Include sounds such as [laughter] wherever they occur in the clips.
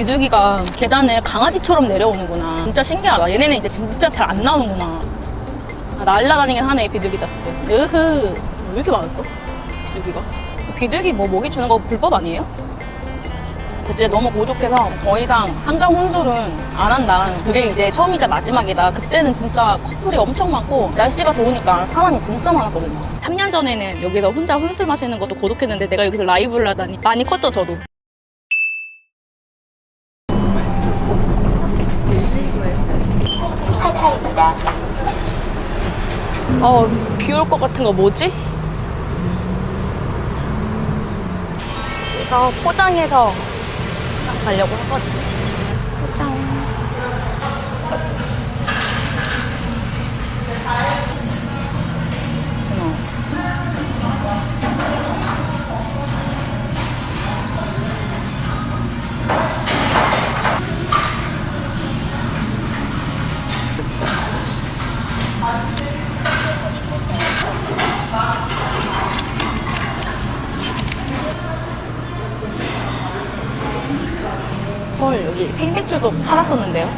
비둘기가 계단을 강아지처럼 내려오는구나. 진짜 신기하다. 얘네는 이제 진짜 잘 안 나오는구나. 아, 날라다니긴 하네, 비둘기 자식들. 으흐. 왜 이렇게 많았어? 비둘기가. 비둘기 뭐 먹이 주는 거 불법 아니에요? 그때 너무 고독해서 더 이상 한강 혼술은 안 한다. 그게 이제 처음이자 마지막이다. 그때는 진짜 커플이 엄청 많고 날씨가 좋으니까 사람이 진짜 많았거든요. 3년 전에는 여기서 혼자 혼술 마시는 것도 고독했는데 내가 여기서 라이브를 하다니 많이 컸죠, 저도. 하차입니다. 어, 비 올 것 같은 거 뭐지? 그래서 포장해서 가려고 하거든요. 포장. 여기 생맥주도 팔았었는데요.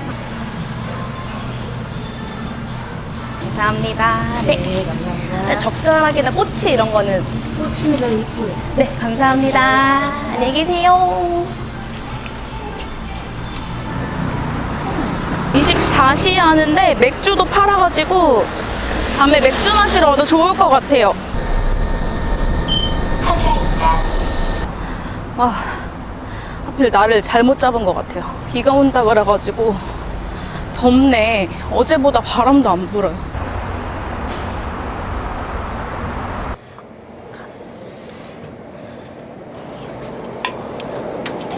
감사합니다. 네. 네, 적절하게는 꼬치 이런 거는 꽃입니다, 이쁘요. 네, 감사합니다. 안녕히 계세요. 24시 하는데 맥주도 팔아가지고 밤에 맥주 마시러 와도 좋을 것 같아요. 아, 하필 나를 잘못 잡은 것 같아요. 비가 온다 그래가지고 덥네. 어제보다 바람도 안 불어요.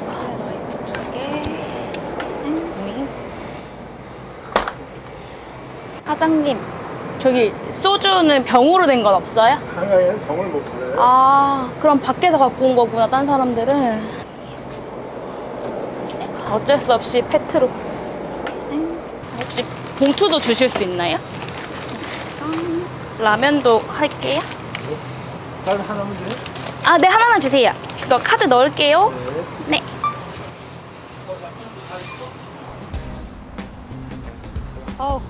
하이라이트 두 개. 음. 사장님, 저기 소주는 병으로 된 건 없어요? 한강에는 병을 못 팔아요. 아, 그럼 밖에서 갖고 온 거구나, 딴 사람들은. 어쩔 수 없이 페트로. 혹시 봉투도 주실 수 있나요? 라면도 할게요. 단 하나면 돼요? 아, 네, 하나만 주세요. 이거 카드 넣을게요. 네. 네. 어우.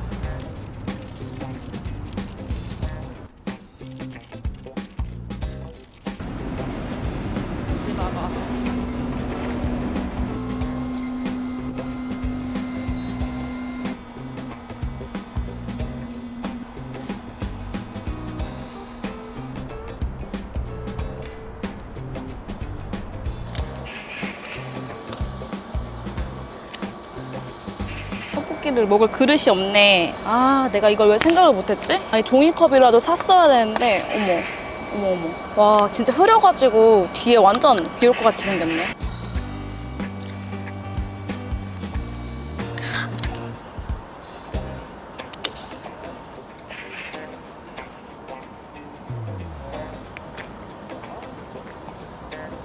떡볶이를 먹을 그릇이 없네. 아, 내가 이걸 왜 생각을 못했지? 아니, 종이컵이라도 샀어야 되는데, 어머, 어머, 어머. 와, 진짜 흐려가지고 뒤에 완전 비 올 것 같이 생겼네.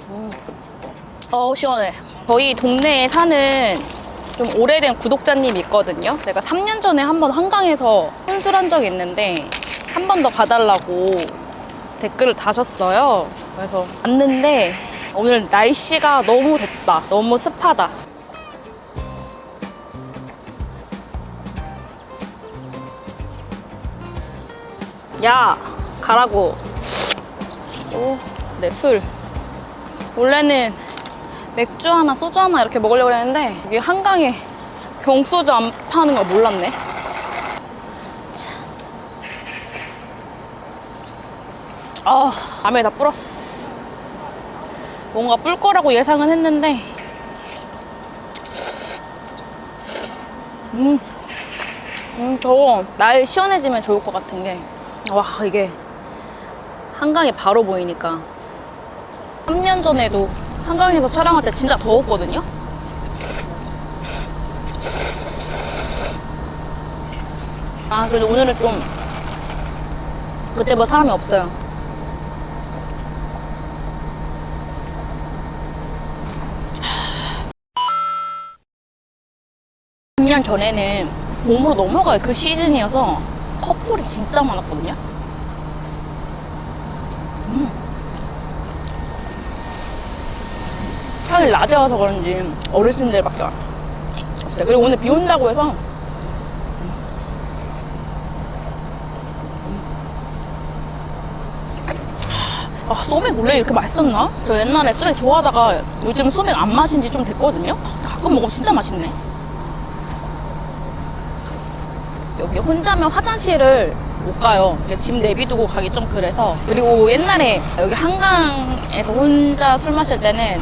음. 어우, 시원해. 저희 동네에 사는 좀 오래된 구독자님이 있거든요. 제가 3년 전에 한번 한강에서 혼술한 적이 있는데 한 번 더 가달라고 댓글을 다셨어요. 그래서 왔는데 오늘 날씨가 너무 덥다. 너무 습하다. 야, 가라고. 오, 네, 술. 원래는 맥주 하나, 소주 하나 이렇게 먹으려고 했는데 여기 한강에 병소주 안 파는 걸 몰랐네. 참. 아, 밤에 다 불었어. 뭔가 불 거라고 예상은 했는데 음, 음, 저거 날 시원해지면 좋을 것 같은 게 와, 이게 한강이 바로 보이니까 3년 전에도 한강에서 촬영할 때 진짜 더웠거든요. 아, 그래도 오늘은 좀 그때 뭐 사람이 없어요. 하... 3년 전에는 봄으로 넘어갈 그 시즌이어서 커플이 진짜 많았거든요. 시간이 낮에 와서 그런지 어르신들밖에 없어요. 그리고 오늘 비 온다고 해서 아, 소맥 원래 이렇게 맛있었나? 저 옛날에 소맥 좋아하다가 요즘 소맥 안 마신 지 좀 됐거든요? 가끔 먹으면 진짜 맛있네. 여기 혼자면 화장실을 못 가요. 짐 내비두고 가기 좀 그래서. 그리고 옛날에 여기 한강에서 혼자 술 마실 때는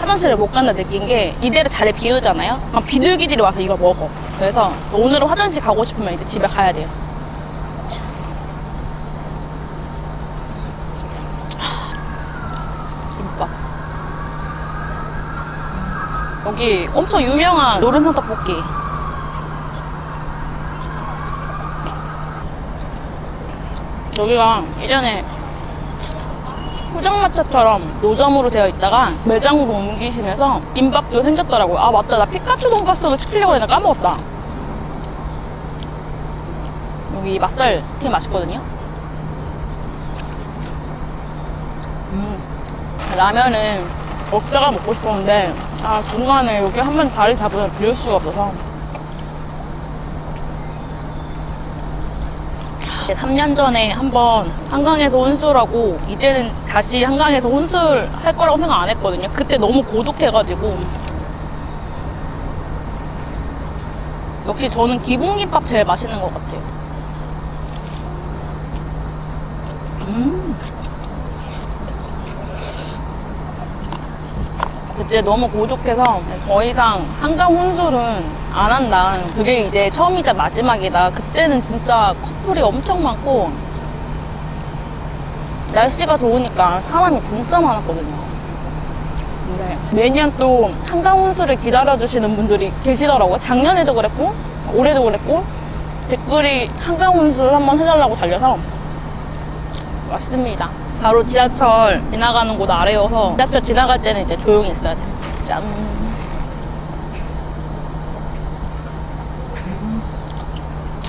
화장실을 못 간다 느낀 게 이대로 자리 비우잖아요? 그럼 비둘기들이 와서 이걸 먹어. 그래서 오늘은 화장실 가고 싶으면 이제 집에 가야 돼요. 참. 김밥. 여기 엄청 유명한 노른산 떡볶이. 여기가 예전에 포장마차처럼 노점으로 되어 있다가 매장으로 옮기시면서 김밥도 생겼더라고요. 아 맞다 나 피카츄 돈가스도 시키려고 했는데 까먹었다. 여기 맛살 되게 맛있거든요. 음, 라면은 먹다가 먹고 싶었는데 아 중간에 여기 한 번 자리 잡으면 비울 수가 없어서 3년 전에 한번 한강에서 혼술하고 이제는 다시 한강에서 혼술 할 거라고 생각 안 했거든요. 그때 너무 고독해가지고 역시 저는 기본김밥 제일 맛있는 것 같아요. 음. 그때 너무 고독해서 더 이상 한강 혼술은 안 한다. 그게 이제 처음이자 마지막이다. 그때는 진짜 커플이 엄청 많고 날씨가 좋으니까 사람이 진짜 많았거든요. 근데 매년 또 한강 혼술을 기다려주시는 분들이 계시더라고요. 작년에도 그랬고 올해도 그랬고 댓글이 한강 혼술 한번 해달라고 달려서 왔습니다. 바로 지하철 지나가는 곳 아래여서 지하철 지나갈 때는 이제 조용히 있어야 돼요. 짠.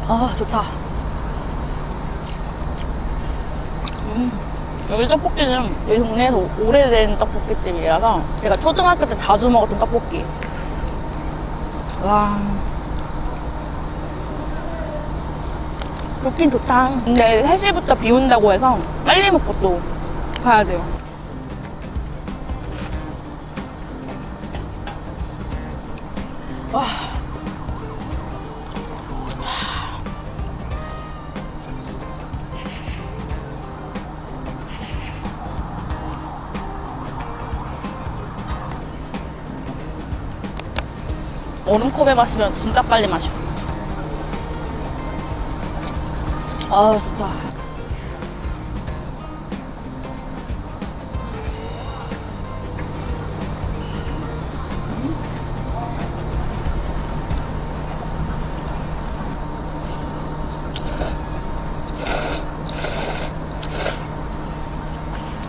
아, 좋다. 음. 여기 떡볶이는 여기 동네에서 오래된 떡볶이집이라서 제가 초등학교 때 자주 먹었던 떡볶이. 와. 좋긴 좋다. 근데 3시부터 비 온다고 해서 빨리 먹고 또 가야 돼요. 와. 얼음컵에 마시면 진짜 빨리 마셔. 아, 좋다.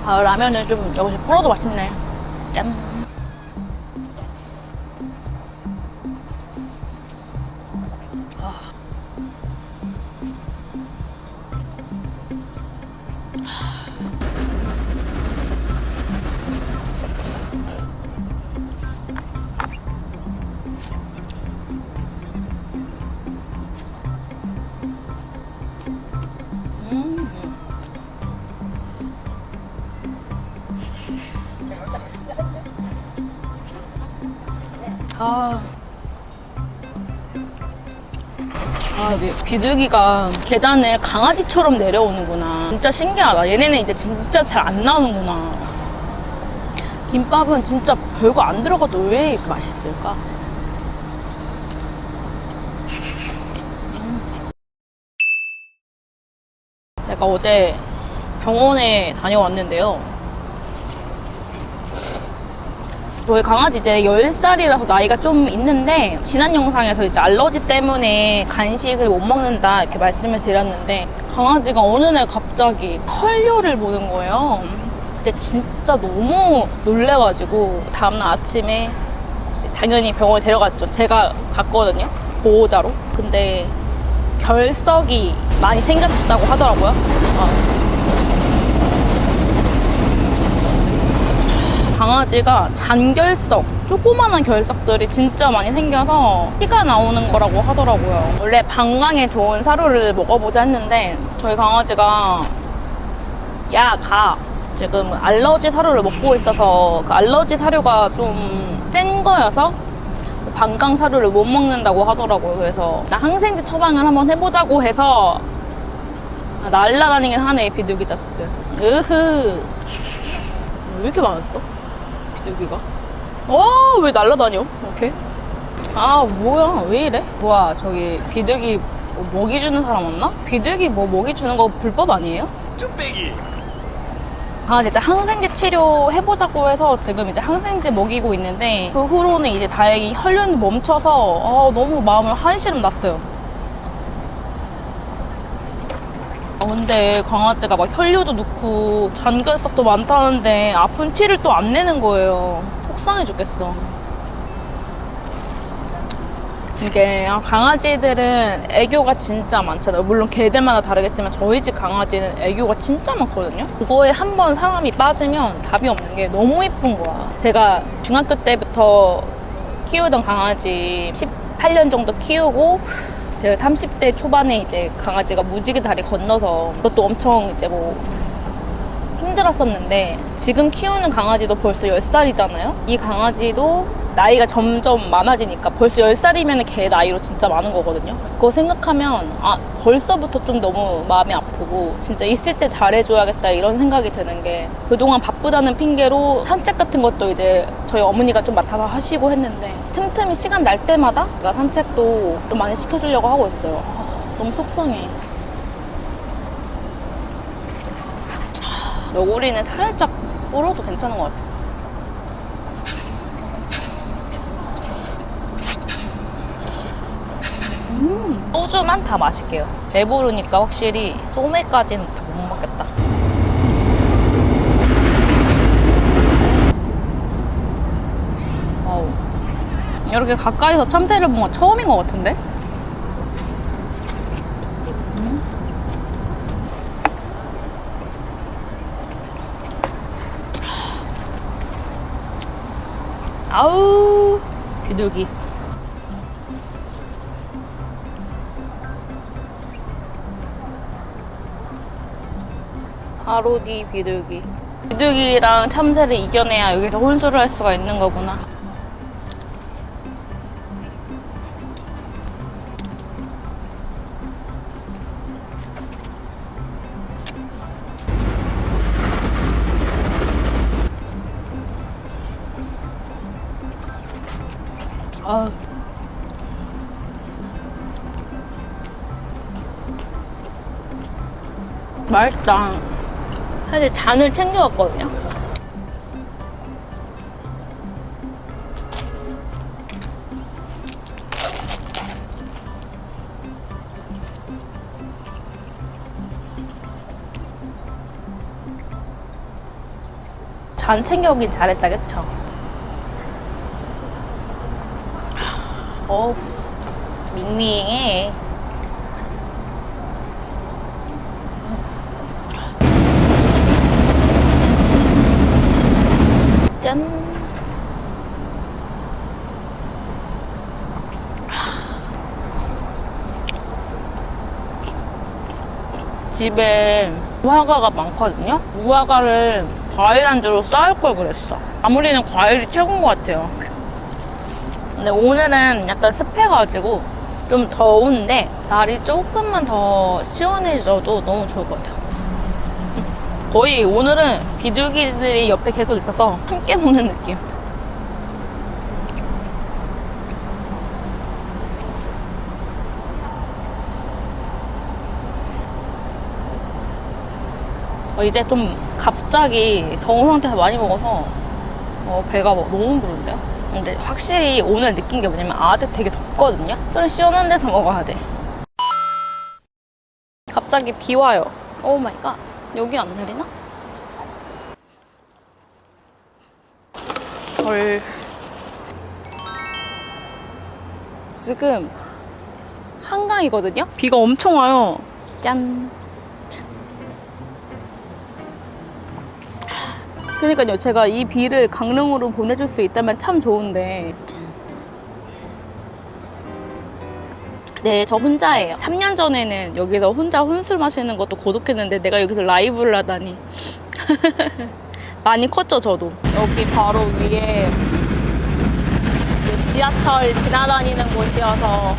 아, 라면은 좀 여기서 불어도 맛있네. 짠. 아, 이제 비둘기가 계단을 강아지처럼 내려오는구나. 진짜 신기하다. 얘네는 이제 진짜 잘 안 나오는구나. 김밥은 진짜 별거 안 들어가도 왜 이렇게 맛있을까? 제가 어제 병원에 다녀왔는데요. 저희 강아지 이제 10살이라서 나이가 좀 있는데 지난 영상에서 이제 알러지 때문에 간식을 못 먹는다 이렇게 말씀을 드렸는데 강아지가 어느 날 갑자기 헐뇨를 보는 거예요. 근데 진짜 너무 놀래가지고 다음날 아침에 당연히 병원에 데려갔죠. 제가 갔거든요. 보호자로. 근데 결석이 많이 생겼다고 하더라고요. 어. 강아지가 잔결석, 조그만한 결석들이 진짜 많이 생겨서 피가 나오는 거라고 하더라고요. 원래 방광에 좋은 사료를 먹어보자 했는데 저희 강아지가 야, 가. 지금 알러지 사료를 먹고 있어서 그 알러지 사료가 좀 센 거여서 방광 사료를 못 먹는다고 하더라고요. 그래서 나 항생제 처방을 한번 해보자고 해서 아, 날라다니긴 하네, 비둘기 자식들. 으흐. 왜 이렇게 많았어? 비둘기가? 어, 왜 날라다녀? 이렇게? 아, 뭐야. 왜 이래? 뭐야, 저기 비둘기 뭐 먹이 주는 사람 없나? 비둘기 뭐 먹이 주는 거 불법 아니에요? 강아지 일단 항생제 치료 해보자고 해서 지금 이제 항생제 먹이고 있는데 그 후로는 이제 다행히 혈륜이 멈춰서 아, 너무 마음을 한시름 났어요. 아, 근데 강아지가 막 혈류도 넣고 잔결석도 많다는데 아픈 티를 또 안 내는 거예요. 속상해 죽겠어. 이게 아, 강아지들은 애교가 진짜 많잖아요. 물론 개들마다 다르겠지만 저희 집 강아지는 애교가 진짜 많거든요. 그거에 한 번 사람이 빠지면 답이 없는 게 너무 예쁜 거야. 제가 중학교 때부터 키우던 강아지 18년 정도 키우고 제가 30대 초반에 이제 강아지가 무지개 다리 건너서 그것도 엄청 이제 뭐 힘들었었는데 지금 키우는 강아지도 벌써 10살이잖아요. 이 강아지도 나이가 점점 많아지니까 벌써 10살이면 걔 나이로 진짜 많은 거거든요. 그거 생각하면 아 벌써부터 좀 너무 마음이 아프고 진짜 있을 때 잘해줘야겠다 이런 생각이 드는 게 그동안 바쁘다는 핑계로 산책 같은 것도 이제 저희 어머니가 좀 맡아서 하시고 했는데 틈틈이 시간 날 때마다 제가 산책도 좀 많이 시켜주려고 하고 있어요. 아, 너무 속상해. 너구리는 살짝 불어도 괜찮은 것 같아. 음, 소주만 다 마실게요. 배부르니까 확실히 소매까지는 더못 먹겠다. 어우. 이렇게 가까이서 참새를 본 건 처음인 것 같은데? 아우 비둘기 뒤 비둘기. 비둘기랑 참새를 이겨내야 여기서 혼술을 할 수가 있는 거구나. 아. 맛있다. 사실 잔을 챙겨왔거든요. 잔 챙겨오긴 잘했다, 그쵸? 어우, 밍밍해. 짠. 집에 무화과가 많거든요? 무화과를 과일 안주로 쌓을 걸 그랬어. 아무리는 과일이 최고인 것 같아요. 근데 오늘은 약간 습해가지고 좀 더운데 날이 조금만 더 시원해져도 너무 좋을 것 같아요. 거의 오늘은 비둘기들이 옆에 계속 있어서 함께 먹는 느낌. 어, 이제 좀 갑자기 더운 상태에서 많이 먹어서 어, 배가 뭐 너무 부른데요? 근데 확실히 오늘 느낀 게 뭐냐면 아직 되게 덥거든요? 술 시원한 데서 먹어야 돼. 갑자기 비 와요. 오 마이 갓. 여기 안 내리나? 헐. 지금 한강이거든요? 비가 엄청 와요. 짠. 그러니까요. 제가 이 비를 강릉으로 보내줄 수 있다면 참 좋은데. 네, 저 혼자예요. 3년 전에는 여기서 혼자 혼술 마시는 것도 고독했는데 내가 여기서 라이브를 하다니. [laughs] 많이 컸죠, 저도. 여기 바로 위에 그 지하철 지나다니는 곳이어서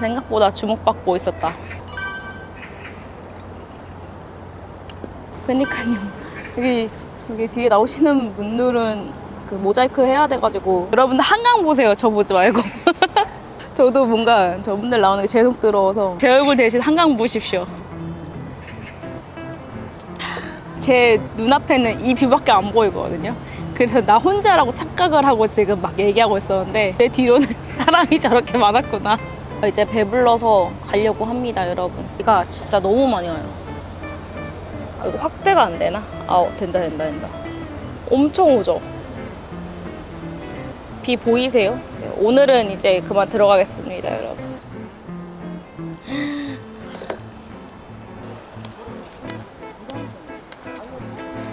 생각보다 주목받고 있었다. 그니까요. [laughs] 여기, 여기 뒤에 나오시는 분들은 그 모자이크 해야 돼가지고 여러분들 한강 보세요. 저 보지 말고. 저도 뭔가 저분들 나오는 게 죄송스러워서 제 얼굴 대신 한강 보십시오. 제 눈앞에는 이 뷰밖에 안 보이거든요. 그래서 나 혼자라고 착각을 하고 지금 막 얘기하고 있었는데 내 뒤로는 [laughs] 사람이 저렇게 많았구나. 이제 배불러서 가려고 합니다, 여러분. 비가 진짜 너무 많이 와요. 아, 이거 확대가 안 되나? 아, 된다, 된다, 된다. 엄청 오죠? 비 보이세요? 이제 오늘은 이제 그만 들어가겠습니다, 여러분.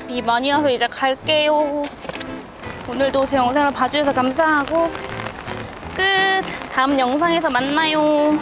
비 많이 와서 이제 갈게요. 오늘도 제 영상을 봐주셔서 감사하고 끝. 다음 영상에서 만나요.